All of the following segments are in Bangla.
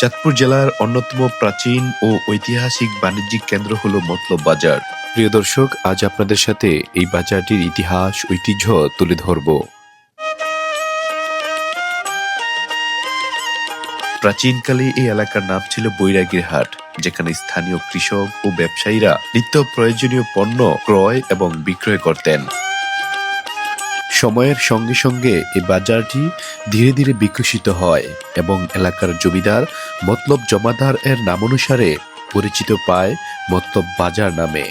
চাঁদপুর জেলার অন্যতম প্রাচীন ও ঐতিহাসিক বাণিজ্যিক কেন্দ্র হল মতলব বাজার। প্রিয় দর্শক, আজ আপনাদের সাথে এই বাজারটির ইতিহাস, ঐতিহ্য তুলে ধরব। প্রাচীনকালে এই এলাকার নাম ছিল বৈরাগীর হাট, যেখানে স্থানীয় কৃষক ও ব্যবসায়ীরা নিত্য প্রয়োজনীয় পণ্য ক্রয় এবং বিক্রয় করতেন। সময়ের সঙ্গে সঙ্গে এই বাজারটি ধীরে ধীরে বিকশিত হয় এবং এলাকার জমিদার মতলব জমাদার এর নামানুসারে পরিচিত পায় মতলব বাজার নামে।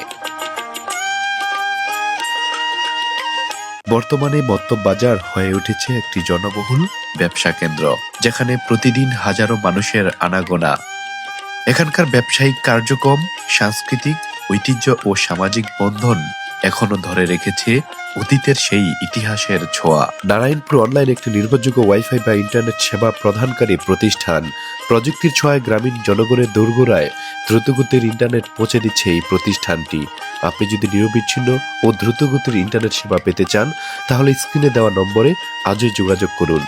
বর্তমানে মতলব বাজার হয়ে উঠেছে একটি জনবহুল ব্যবসা কেন্দ্র, যেখানে প্রতিদিন হাজারো মানুষের আনাগোনা। এখানকার ব্যবসায়িক কার্যক্রম, সাংস্কৃতিক, ঐতিহ্য ও সামাজিক বন্ধন এখনও ধরে রেখেছে অতীতের সেই ইতিহাসের ছোঁয়া। নারায়ণপুর অনলাইন একটি নির্ভরযোগ্য ওয়াইফাই বা ইন্টারনেট সেবা প্রদানকারী প্রতিষ্ঠান। প্রযুক্তির ছোঁয়ায় গ্রামীণ জনগণের দোরগোড়ায় দ্রুতগতির ইন্টারনেট পৌঁছে দিচ্ছে এই প্রতিষ্ঠানটি। আপনি যদি নিরবিচ্ছিন্ন ও দ্রুতগতির ইন্টারনেট সেবা পেতে চান, তাহলে স্ক্রিনে দেওয়া নম্বরে আজই যোগাযোগ করুন।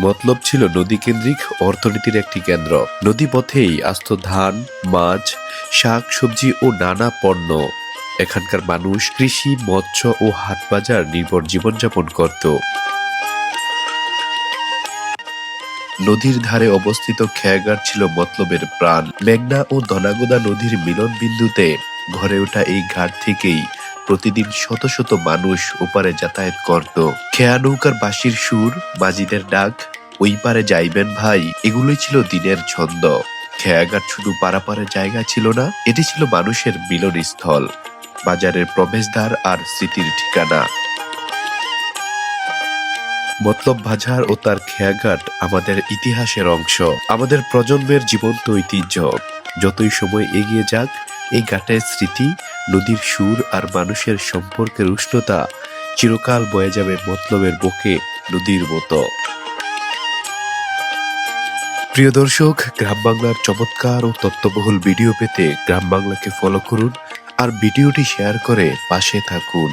মতলব ছিল নদী কেন্দ্রিক অর্থনীতির একটি কেন্দ্র। নদী পথেই আস্ত ধান, মাছ, শাক, সবজি ও নানা পণ্য। এখানকার মানুষ কৃষি, মৎস্য ও হাটবাজার নির্ভর জীবনযাপন করত। নদীর ধারে অবস্থিত খেয়াঘাট ছিল মতলবের প্রাণ। মেঘনা ও ধনাগোদা নদীর মিলন বিন্দুতে ঘরে ওঠা এই ঘাট থেকেই প্রতিদিন শত শত মানুষ ওপারে যাতায়াত করত। খেয়া নৌকার বাঁশির সুর মাজিদের ডাক, ওই পারে যাইবেন ভাই, এগুলোই ছিল দিনের ছন্দ। খেয়াঘাট শুধু পারাপারের জায়গা ছিল না, এটি ছিল মানুষের মিলনস্থল, বাজারের প্রবেশদ্বার আর স্মৃতির ঠিকানা। মতলব বাজার ও তার খেয়াঘাট আমাদের ইতিহাসের অংশ, আমাদের প্রজন্মের জীবন্ত ঐতিহ্য। যতই সময় এগিয়ে যাক, এই ঘাটের স্মৃতি, নদীর সুর আর মানুষের সম্পর্কের উষ্ণতা চিরকাল বয়ে যাবে মতলবের বুকে নদীর মতো। প্রিয় দর্শক, গ্রাম বাংলার চমৎকার ও তত্ত্ববহুল ভিডিও পেতে গ্রাম বাংলাকে ফলো করুন আর ভিডিওটি শেয়ার করে পাশে থাকুন।